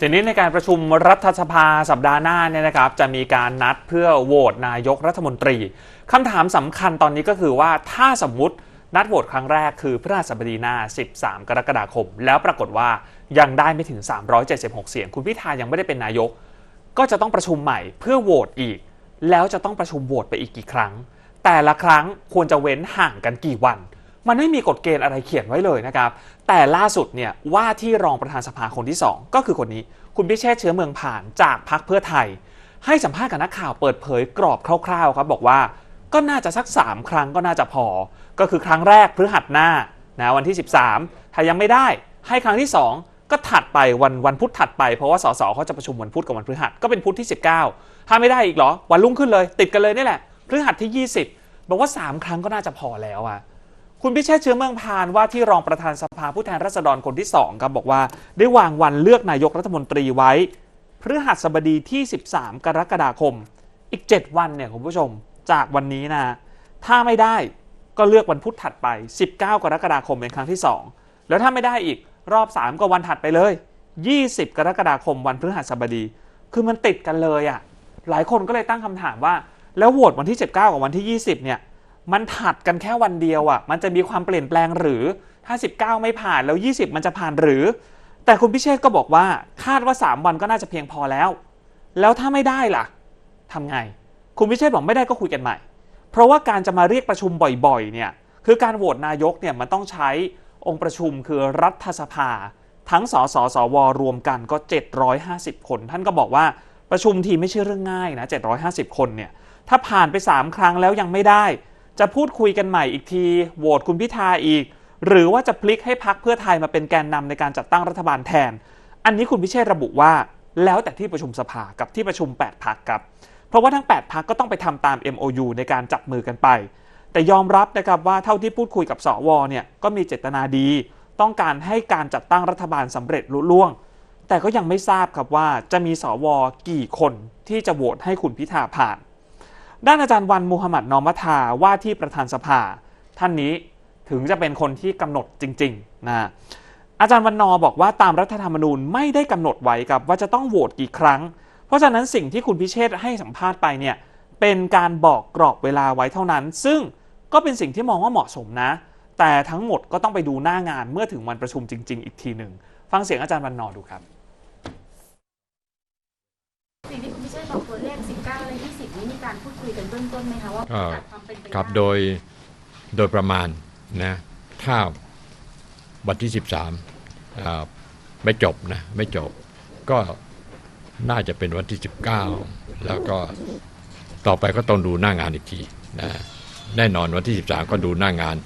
ทีนี้ในการประชุมรัฐสภาสัปดาห์หน้าเนี่ยนะครับจะมีการนัดเพื่อโหวตนายกรัฐมนตรีคำถามสำคัญตอนนี้ก็คือว่าถ้าสมมุตินัดโหวตครั้งแรกคือพฤหัสบดีหน้า 13 กรกฎาคม แล้วปรากฏว่ายังได้ไม่ถึง 376 เสียง คุณพิธายังไม่ได้เป็นนายก ก็จะต้องประชุมใหม่เพื่อโหวตอีก แล้วจะต้องประชุมโหวตไปอีกกี่ครั้ง แต่ละครั้งควรจะเว้นห่างกันกี่วัน มันไม่มีกฎเกณฑ์อะไรเขียนไว้เลยนะครับ แต่ล่าสุดเนี่ยว่าที่รองประธานสภาคนที่ 2 ก็คือคนนี้ คุณพิเชษเชื้อเมืองผ่านจากพรรคเพื่อไทย ให้สัมภาษณ์กับนักข่าวเปิดเผยกรอบคร่าวๆครับบอกว่าก็น่าจะสัก 3 ครั้งก็น่าจะพอ ก็คือครั้งแรกพฤหัสหน้านะวันที่ 13 ถ้ายังไม่ได้ให้ครั้งที่ 2 ก็ถัดไปวันวันพุธถัดไปเพราะว่าสสเขาจะประชุมวันพุธกับวันพฤหัสก็เป็นพุธที่ 19 ถ้าไม่ได้อีกเหรอวันรุ่งขึ้นเลย ติดกันเลยนี่แหละพฤหัสที่ 20 บอกว่า 3 ครั้งก็น่าจะพอแล้วอะ คุณพิเชษเชื้อเมืองพานว่าที่รองประธานสภาผู้แทนราษฎรคนที่2ครับบอกว่า ได้วางวันเลือกนายกรัฐมนตรีไว้พฤหัสบดีที่ 13 กรกฎาคม อีก 7 วันเนี่ยคุณผู้ชมจากวันนี้นะ ถ้าไม่ได้ก็เลือกวันพุธถัดไป 19 กรกฎาคมเป็นครั้งที่ 2 แล้วถ้าไม่ได้อีกรอบ 3 ก็วันถัดไปเลย 20 กรกฎาคมวันพฤหัสบดี คือมันติดกันเลยอะ่ะหลายคนก็เลยตั้งคำถามว่า แล้วโหวตวันที่ 19 กับวันที่ 20 เนี่ย มันถัดกันแค่วันเดียวอะ่ะ มันจะมีความเปลี่ยนแปลงหรือถ้า19ไม่ผ่านแล้ว 20 มันจะผ่านหรือ แต่คุณพิเชษก็บอกว่าคาดว่า 3 วันก็น่าจะเพียงพอแล้ว แล้วถ้าไม่ได้ล่ะทำไง คุณพิเชษบอกไม่ได้ก็คุยกันใหม่ เพราะว่าการจะมาเรียกประชุมบ่อยๆ เนี่ย คือการโหวตนายกเนี่ยมันต้องใช้องค์ประชุมคือรัฐสภา ทั้งสสสวรวมกันก็ 750 คน ท่านก็บอกว่าประชุมทีไม่ใช่เรื่องง่ายนะ 750 คนเนี่ย ถ้าผ่านไป 3 ครั้งแล้วยังไม่ได้ จะพูดคุยกันใหม่อีกทีโหวตคุณพิธาอีก หรือว่าจะพลิกให้พักเพื่อไทยมาเป็นแกนนำในการจัดตั้งรัฐบาลแทน อันนี้คุณพิเชษระบุว่าแล้วแต่ที่ประชุมสภากับที่ประชุม 8พักครับ เพราะว่าทั้ง 8พักก็ต้องไปทำตาม MOU ในการจับมือกันไป แต่ยอมรับนะครับว่าเท่าที่พูดคุยกับสวเนี่ยก็มีเจตนาดี ต้องการให้การจัดตั้งรัฐบาลสำเร็จลุล่วง แต่ก็ยังไม่ทราบครับว่าจะมีสวกี่คนที่จะโหวตให้คุณพิธาผ่าน ด้านอาจารย์วันมูฮัมหมัดนอมัทาว่าที่ประธานสภา ท่านนี้ถึงจะเป็นคนที่กำหนดจริงๆนะอาจารย์วันนอบอกว่าตามรัฐธรรมนูญไม่ได้กำหนดไว้ครับว่าจะต้องโหวตกี่ครั้ง เพราะฉะนั้นสิ่งที่คุณพิเชษให้สัมภาษณ์ไปเนี่ยเป็นการบอกกรอบเวลาไว้เท่านั้น ซึ่งก็เป็นสิ่งที่มองว่าเหมาะสมนะ แต่ทั้งหมดก็ต้องไปดูหน้างานเมื่อถึงวันประชุมจริง ๆ อีกทีหนึ่งฟังเสียงอาจารย์วันนอดูครับ สิ่งที่คุณพิเชษฐ์บอกตัวเลข 19 และ 20 นี้มีการพูด คุยกันเบื้องต้นไหมคะว่าก็โอกาสความเป็นไปครับได้โดยโดยประมาณนะถ้าวันที่ 13อ่าไม่จบนะ ไม่จบ ก็น่าจะเป็นวันที่ 19 แล้วก็ต่อไปก็ต้องดูหน้างานอีกทีนะแน่นอนวันที่ 13 ก็ดูหน้างาน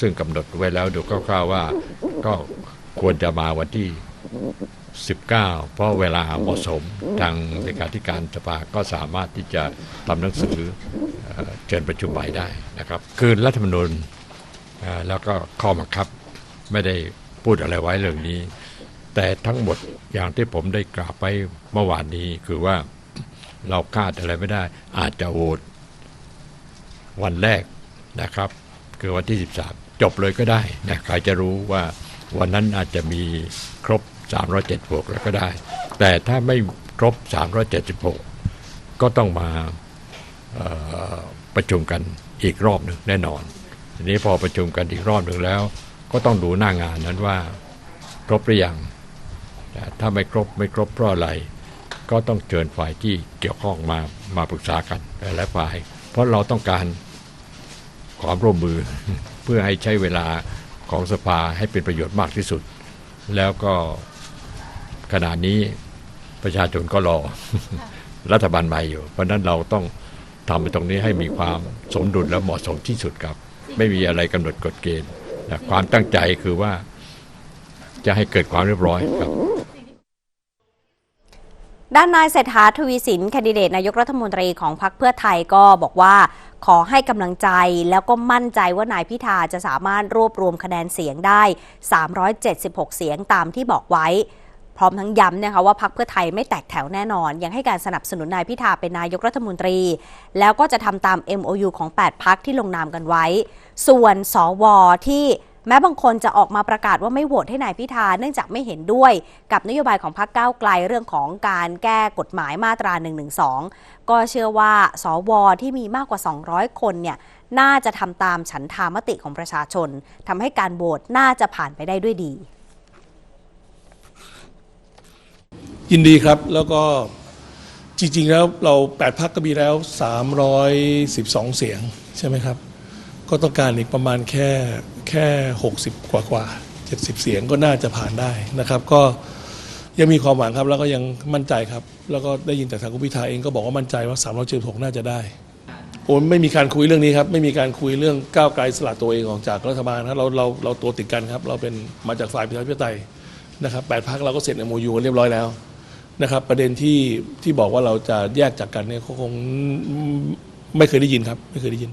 ซึ่งกำหนดไว้แล้วดูคร่าวๆว่าก็ควรจะมาวันที่ 19 เพราะเวลาเหมาะสมทางเลขาธิการสภาก็สามารถที่จะทำหนังสือเชิญประชุมใหม่ได้นะครับ คือรัฐธรรมนูญแล้วก็ข้อบังคับไม่ได้พูดอะไรไว้เรื่องนี้ แต่ทั้งหมดอย่างที่ผมได้กล่าวไปเมื่อวานนี้คือว่าเราคาดอะไรไม่ได้ อาจจะโหวตวันแรกนะครับ คือวันที่ 13 จบเลยก็ได้นะใครจะรู้ว่าวันนั้นอาจจะมีครบ 376 แล้วก็ได้ แต่ถ้าไม่ครบ 376 ก็ต้องมาประชุมกันอีกรอบหนึ่งแน่นอน ทีนี้พอประชุมกันอีกรอบหนึ่งแล้ว ก็ต้องดูหน้างานนั้นว่าครบหรือยังแต่ถ้าไม่ครบไม่ครบเพราะอะไร ก็ต้องเชิญฝ่ายที่เกี่ยวข้องมามาปรึกษากันหลายฝ่าย เพราะเราต้องการความร่วมมือเพื่อให้ใช้เวลาของสภาให้เป็นประโยชน์มากที่สุด แล้วก็ ขณะนี้ประชาชนก็รอรัฐบาลใหม่อยู่ เพราะนั้นเราต้องทำไปตรงนี้ให้มีความสมดุลและเหมาะสมที่สุดครับ ไม่มีอะไรกำหนดกฎเกณฑ์ความตั้งใจคือว่าจะให้เกิดความเรียบร้อยครับด้านนายเศรษฐาทวีสินแคนดิเดตนายกรัฐมนตรีของพรรคเพื่อไทยก็บอกว่า ขอให้กำลังใจแล้วก็มั่นใจว่านายพิธาจะสามารถรวบรวมคะแนนเสียงได้ 376 เสียงตามที่บอกไว้ พร้อมทั้งย้ำนะคะว่าพรรคเพื่อไทยไม่แตกแถวแน่นอน ยังให้การสนับสนุนนายพิธาเป็นนายกรัฐมนตรี แล้วก็จะทำตาม MOU ของ 8 พักที่ลงนามกันไว้ ส่วนสวที่แม้บางคนจะออกมาประกาศว่าไม่โหวตให้นายพิธาเนื่องจากไม่เห็นด้วย กับนโยบายของพรรคก้าวไกลเรื่องของการแก้กฎหมายมาตรา 112 ก็เชื่อว่าสวที่มีมากกว่า 200 คนเนี่ยน่าจะทำตามฉันทามติของประชาชนทำให้การโหวตน่าจะผ่านไปได้ด้วยดี ยินดีครับแล้วก็จริง ๆ แล้วเรา 8พักก็มีแล้ว 312 เสียง ใช่ไหมครับ ก็ต้องการอีกประมาณแค่แค่ 60 กว่ากว่า70 เสียงก็น่าจะผ่านได้นะครับ ก็ยังมีความหวังครับ แล้วก็ยังมั่นใจครับ แล้วก็ได้ยินแต่ทางคุณพิธาเองก็บอกว่ามั่นใจว่า376น่าจะได้โอ้ไม่มีการคุยเรื่องนี้ครับไม่มีการคุยเรื่องก้าวไกลสลัดตัวเองออกจากรัฐบาลนะเราเราเราตัวติดกันครับ เราเป็นมาจากฝ่ายประชาธิปไตย นะครับแปดพักเราก็เซ็นโมยูกันเรียบร้อยแล้วนะครับ ประเด็นที่ที่บอกว่าเราจะแยกจากกันเนี่ยเขาคงไม่เคยได้ยินครับ ไม่เคยได้ยิน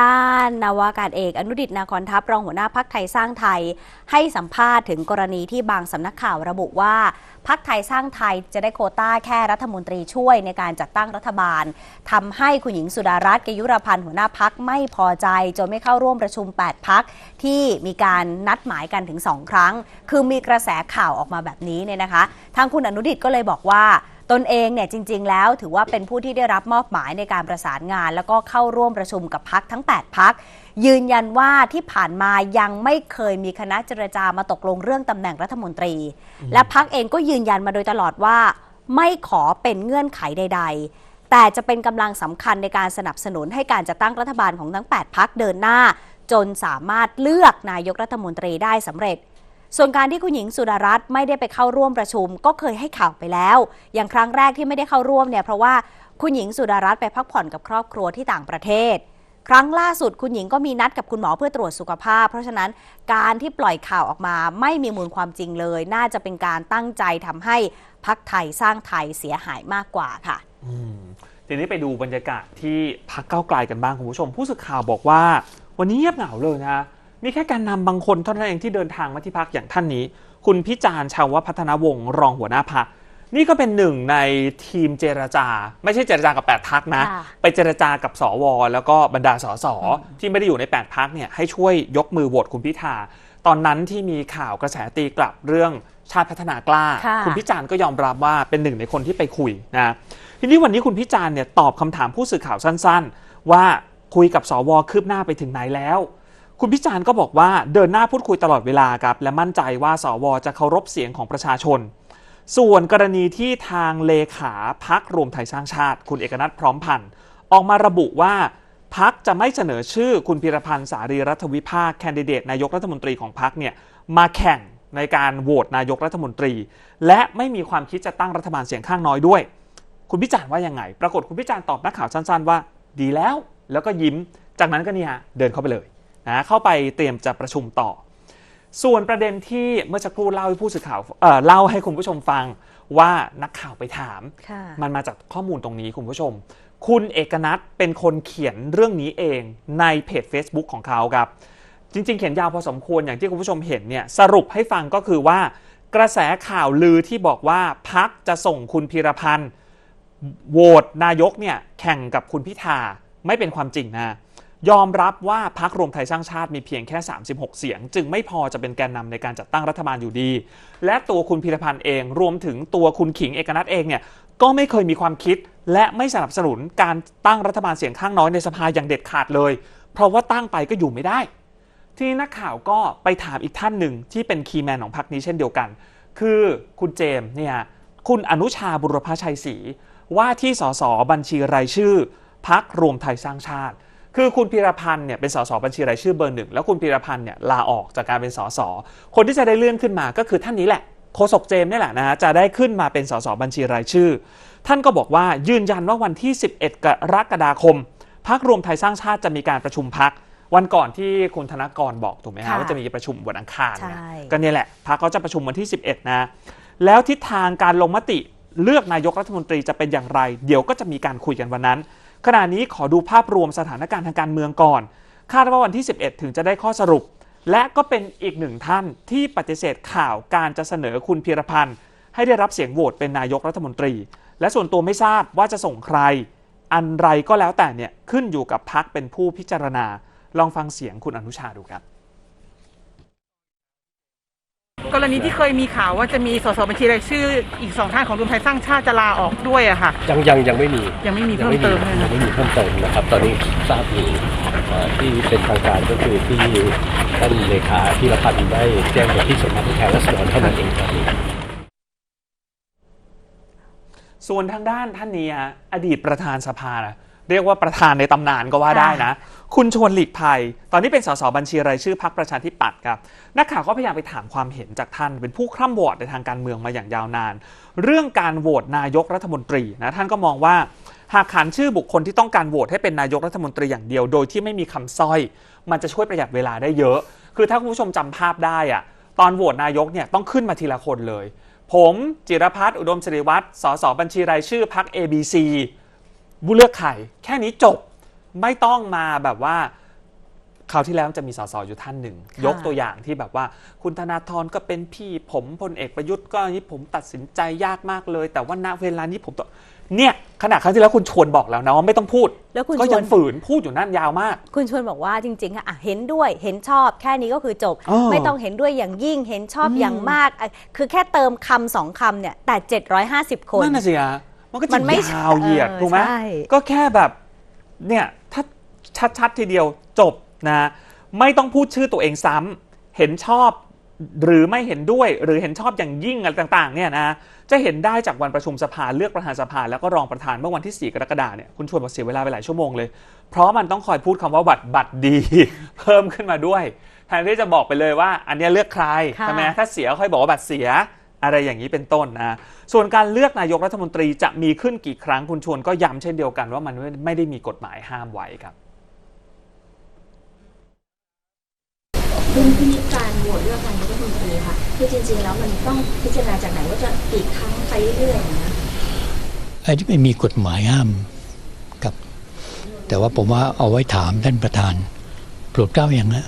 ด้านนาวากาศเอกอนุดิตนาคอนทัพรองหัวหน้าพักไทยสร้างไทย ให้สัมภาษณ์ถึงกรณีที่บางสำนักข่าวระบุว่าพักไทยสร้างไทยจะได้โคต้าแค่รัฐมนตรีช่วยในการจัดตั้งรัฐบาลทำให้คุณหญิงสุดารัตน์เกยุรพันธ์หัวหน้าพักไม่พอใจจนไม่เข้าร่วมประชุม 8 พักที่มีการนัดหมายกันถึง 2 ครั้ง คือมีกระแสข่าวออกมาแบบนี้เนี่ยนะคะ ทางคุณอนุดิตก็เลยบอกว่า ตนเองเนี่ยจริง ๆ แล้วถือว่าเป็นผู้ที่ได้รับมอบหมายในการประสานงาน แล้วก็เข้าร่วมประชุมกับพักทั้ง 8 พัก ยืนยันว่าที่ผ่านมายังไม่เคยมีคณะเจรจามาตกลงเรื่องตำแหน่งรัฐมนตรี และพักเองก็ยืนยันมาโดยตลอดว่า ไม่ขอเป็นเงื่อนไขใด ๆ แต่จะเป็นกำลังสำคัญในการสนับสนุนให้การจัดตั้งรัฐบาลของทั้ง 8 พักเดินหน้า จนสามารถเลือกนายกรัฐมนตรีได้สำเร็จ ส่วนการที่คุณหญิงสุดารัตน์ไม่ได้ไปเข้าร่วมประชุม ก็เคยให้ข่าวไปแล้ว อย่างครั้งแรกที่ไม่ได้เข้าร่วมเนี่ยเพราะว่าคุณหญิงสุดารัตน์ไปพักผ่อนกับครอบครัวที่ต่างประเทศ ครั้งล่าสุดคุณหญิงก็มีนัดกับคุณหมอเพื่อตรวจสุขภาพ เพราะฉะนั้นการที่ปล่อยข่าวออกมาไม่มีมูลความจริงเลย น่าจะเป็นการตั้งใจทำให้พักไทยสร้างไทยเสียหายมากกว่าค่ะอืมทีนี้ไปดูบรรยากาศที่พักเก้าไกลกันบ้างคุณผู้ชม ผู้สื่อข่าวบอกว่า วันนี้เงียบเหงาเลยนะ มีแค่การนำบางคนเท่านั้นเองที่เดินทางมาที่พักอย่างท่านนี้ คุณพิจารณ์ชาวพัฒนาวงศ์รองหัวหน้าพักนี่ก็เป็นหนึ่งในทีมเจรจา ไม่ใช่เจรจากับ 8 พักนะค่ะไปเจรจากับสว แล้วก็บรรดาสสที่ไม่ได้อยู่ใน 8 พักเนี่ยให้ช่วยยกมือโหวตคุณพิธา ตอนนั้นที่มีข่าวกระแสตีกลับเรื่องชาติพัฒนากล้าค่ะณพิจารณ์ก็ยอมรับว่าเป็นหนึ่งในคนที่ไปคุยนะทีนี้วันนี้คุณพิจารณ์เนี่ยตอบคำถามผู้สื่อข่าวสั้น ๆ ว่าคุยกับสวคืบหน้าไปถึงไหนแล้ว คุณพิจารณ์ก็บอกว่าเดินหน้าพูดคุยตลอดเวลาครับ และมั่นใจว่าสวจะเคารพเสียงของประชาชน ส่วนกรณีที่ทางเลขาพักรวมไทยสร้างชาติ คุณเอกนัทพร้อมพันธ์ออกมาระบุว่าพักจะไม่เสนอชื่อคุณพิรพันธ์สารีรัฐวิภาคแคนดิเดตนายกรัฐมนตรีของพักเนี่ยมาแข่งในการโหวตนายกรัฐมนตรี และไม่มีความคิดจะตั้งรัฐบาลเสียงข้างน้อยด้วย คุณพิจารณ์ว่ายังไง ปรากฏคุณพิจารณ์ตอบนักข่าวสั้น ๆ ว่า ดีแล้ว แล้วก็ยิ้ม จากนั้นก็เนี่ยเดินเข้าไปเลย นะเข้าไปเตรียมจะประชุมต่อ ส่วนประเด็นที่เมื่อสักครู่เล่าให้ผู้สื่อข่าวเอ่อเล่าให้คุณผู้ชมฟังว่านักข่าวไปถามค่ะมันมาจากข้อมูลตรงนี้คุณผู้ชม คุณเอกนัทเป็นคนเขียนเรื่องนี้เองในเพจ Facebook ของเขาครับ จริง ๆ เขียนยาวพอสมควรอย่างที่คุณผู้ชมเห็นเนี่ยสรุปให้ฟังก็คือว่ากระแสข่าวลือที่บอกว่าพักจะส่งคุณพีรพันธ์โหวตนายกเนี่ยแข่งกับคุณพิธาไม่เป็นความจริงนะ ยอมรับว่าพักรวมไทยสร้างชาติมีเพียงแค่ 36 เสียง จึงไม่พอจะเป็นแกนนำในการจัดตั้งรัฐบาลอยู่ดี และตัวคุณพีรพันธ์เองรวมถึงตัวคุณขิงเอกนัทเองเนี่ยก็ไม่เคยมีความคิด และไม่สนับสนุนการตั้งรัฐบาลเสียงข้างน้อยในสภาอย่างเด็ดขาดเลย เพราะว่าตั้งไปก็อยู่ไม่ได้ ทีนี้นักข่าวก็ไปถามอีกท่านหนึ่งที่เป็นคีย์แมนของพรรคนี้เช่นเดียวกัน คือคุณเจมส์เนี่ยคุณอนุชาบุรพชัยศรีว่าที่สสบัญชีรายชื่อพักรวมไทยสร้างชาติ คือคุณพีรพันธ์เนี่ยเป็นสสบัญชีรายชื่อเบอร์หนึ่งแล้วคุณพีรพันธ์เนี่ยลาออกจากการเป็นสสคนที่จะได้เลื่อนขึ้นมาก็คือท่านนี้แหละโฆษกเจมส์นี่แหละนะฮะจะได้ขึ้นมาเป็นสสบัญชีรายชื่อ ท่านก็บอกว่ายืนยันว่าวันที่ 11 กรกฎาคมพักรวมไทยสร้างชาติจะมีการประชุมพักวันก่อนที่คุณธนกรบอกถูกไหมฮะค่ะว่าจะมีประชุมวันอังคารเนี่ยใช่ก็เนี่ยแหละพักเขาจะประชุมวันที่ 11 นะ แล้วทิศทางการลงมติเลือกนายกรัฐมนตรีจะเป็นอย่างไร เดี๋ยวก็จะมีการคุยกันวันนั้น ขณะนี้ขอดูภาพรวมสถานการณ์ทางการเมืองก่อน คาดว่าวันที่ 11 ถึงจะได้ข้อสรุป และก็เป็นอีกหนึ่งท่านที่ปฏิเสธข่าวการจะเสนอคุณพีรพันธ์ให้ได้รับเสียงโหวตเป็นนายกรัฐมนตรี และส่วนตัวไม่ทราบว่าจะส่งใคร อันไรก็แล้วแต่เนี่ยขึ้นอยู่กับพักเป็นผู้พิจารณา ลองฟังเสียงคุณอนุชาดูครับ กรณีที่เคยมีข่าวว่าจะมีสสบัญชีรายชื่ออีกสองท่านของรวมไทยสร้างชาติจะลาออกด้วยอะค่ะ ยังยังยังไม่มียังไม่มีเพิ่มเติมเลยยันะงไม่มีเพิ่มเติมนะครับ ตอนนี้ทราบอยู่เอ่อที่เป็นทางการก็คือที่ท่านเลขาที่รพันธ์ได้แจ้งไปที่สำนักผู้แทนราษฎรเท่านั้นเองครับ ส่วนทางด้านท่านนี้ฮะอดีตประธานสภานะ เรียกว่าประธานในตำนานก็ว่าได้นะ คุณชวนหลีกภัย ตอนนี้เป็นสสบัญชีรายชื่อพักประชาธิปัตย์ครับ นักข่าวก็พยายามไปถามความเห็นจากท่าน เป็นผู้คร่ำวอดในทางการเมืองมาอย่างยาวนาน เรื่องการโหวตนายกรัฐมนตรีนะท่านก็มองว่าหากขานชื่อบุคคลที่ต้องการโหวตให้เป็นนายกรัฐมนตรีอย่างเดียว โดยที่ไม่มีคำสร้อย มันจะช่วยประหยัดเวลาได้เยอะ คือถ้าคุณผู้ชมจำภาพได้อะตอนโหวตนายกเนี่ยต้องขึ้นมาทีละคนเลย ผมจิรพัฒน์อุดมศิริวัตรสสบัญชีรายชื่อพัก ABC บุเลือกไข่แค่นี้จบไม่ต้องมาแบบว่าคราวที่แล้วจะมีสสอยู่ท่านหนึ่งค่ะยกตัวอย่างที่แบบว่า คุณธนาธรก็เป็นพี่ผมพลเอกประยุทธ์ก็นี้ผมตัดสินใจยากมากเลย แต่ว่าณเวลานี้ผมต้องเนี่ยขณะครั้งที่แล้วคุณชวนบอกแล้วนะว่าไม่ต้องพูด แล้วคุณก็ชยัวนงฝืนพูดอยู่นั่นยาวมาก คุณชวนบอกว่าจริงๆอะอะเห็นด้วยเห็นชอบแค่นี้ก็คือจบอ๋อไม่ต้องเห็นด้วยอย่างยิ่งเห็นชอบอืมอย่างมากอะคือแค่เติมคำสองคำเนี่ยแต่ 750 คนนั่นน่ะสิฮะ มันก็มัจะนไม่ยาวเหยียดเออถูกไหมใช่ ก็แค่แบบเนี่ยถ้าชัดๆทีเดียวจบนะไม่ต้องพูดชื่อตัวเองซ้ำเห็นชอบหรือไม่เห็นด้วยหรือเห็นชอบอย่างยิ่งอะไรต่างๆเนี่ยนะจะเห็นได้จากวันประชุมสภาเลือกประธานสภาแล้วก็รองประธานเมื่อวันที่ 4 กรกฎาเนี่ยคุณชวนบอกเสียเวลาไปหลายชั่วโมงเลย เพราะมันต้องคอยพูดคำว่าบัตรบัตรดี เพิ่มขึ้นมาด้วยแทนที่จะบอกไปเลยว่า อันเนี้ยเลือกใครค่ะ ใช่ไหมถ้าเสียค่อยบอกว่าบัตรเสีย อะไรอย่างนี้เป็นต้นนะส่วนการเลือกนายกรัฐมนตรีจะมีขึ้นกี่ครั้งคุณชวนก็ย้ำเช่นเดียวกันว่ามันไม่ไม่ได้มีกฎหมายห้ามไว้ครับเรื่องที่การโหวตเลือกนายกรัฐมนตรีค่ะคือจริง ๆ แล้วมันต้องพิจารณาจากไหนว่าจะกี่ครั้งไปเรื่อยๆนะไอ้ที่ไม่มีกฎหมายห้ามกับ แต่ว่าผมว่าเอาไว้ถามท่านประธาน โปรดเกล้าอย่างนะ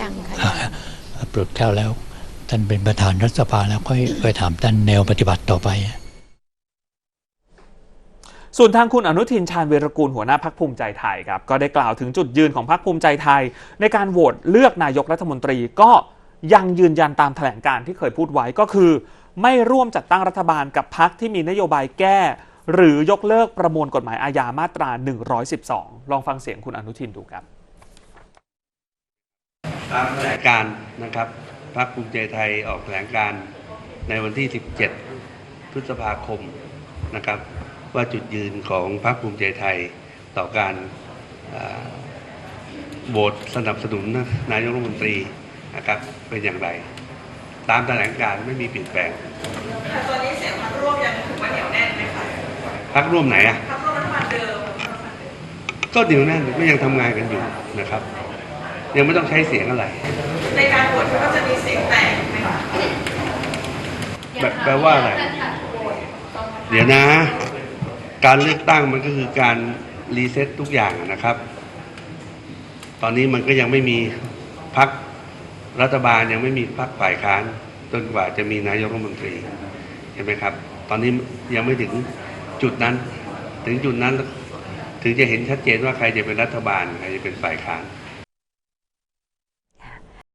ยังค่ะอ่าโปรดเกล้าแล้ว ท่านเป็นประธานรัฐสภาแล้วค่อยไปถามท่านแนวปฏิบัติต่อไป ส่วนทางคุณอนุทินชาญวีรกูลหัวหน้าพักภูมิใจไทยครับ ก็ได้กล่าวถึงจุดยืนของพักภูมิใจไทย ในการโหวตเลือกนายกรัฐมนตรีก็ยังยืนยันตามแถลงการที่เคยพูดไว้ก็คือ ไม่ร่วมจัดตั้งรัฐบาลกับพักที่มีนโยบายแก้ หรือยกเลิกประมวลกฎหมายอาญามาตรา 112 ลองฟังเสียงคุณอนุทินดูครับ ตามแถลงการนะครับ พรรคภูมิใจไทยออกแถลงการในวันที่ 17 พฤษภาคมนะครับ ว่าจุดยืนของพรรคภูมิใจไทยต่อการอ่าโหวตสนับสนุนนายกรัฐมนตรีนะครับเป็นอย่างไร ตามแถลงการไม่มีเปลี่ยนแปลงตอนนี้เสียงพรรคร่วมยังถือว่าเหนียวแน่นไหมคะพรรคร่วมไหนอะพรรคร่วมรัฐบาลเดิมก็เหนียวแน่นก็ยังทำงานกันอยู่นะครับ ยังไม่ต้องใช้เสียงอะไร ในการโหวตก็จะมีเสียงแตกไหมคะแปลแปลว่าอะไร เดี๋ยวนะ การเลือกตั้งมันก็คือการรีเซ็ตทุกอย่างอะนะครับ ตอนนี้มันก็ยังไม่มีพักรัฐบาลยังไม่มีพักฝ่ายค้านจนกว่าจะมีนายกรัฐมนตรีใช่ไหมครับ ตอนนี้ยังไม่ถึงจุดนั้น ถึงจุดนั้น ถึงจะเห็นชัดเจนว่าใครจะเป็นรัฐบาล ใครจะเป็นฝ่ายค้าน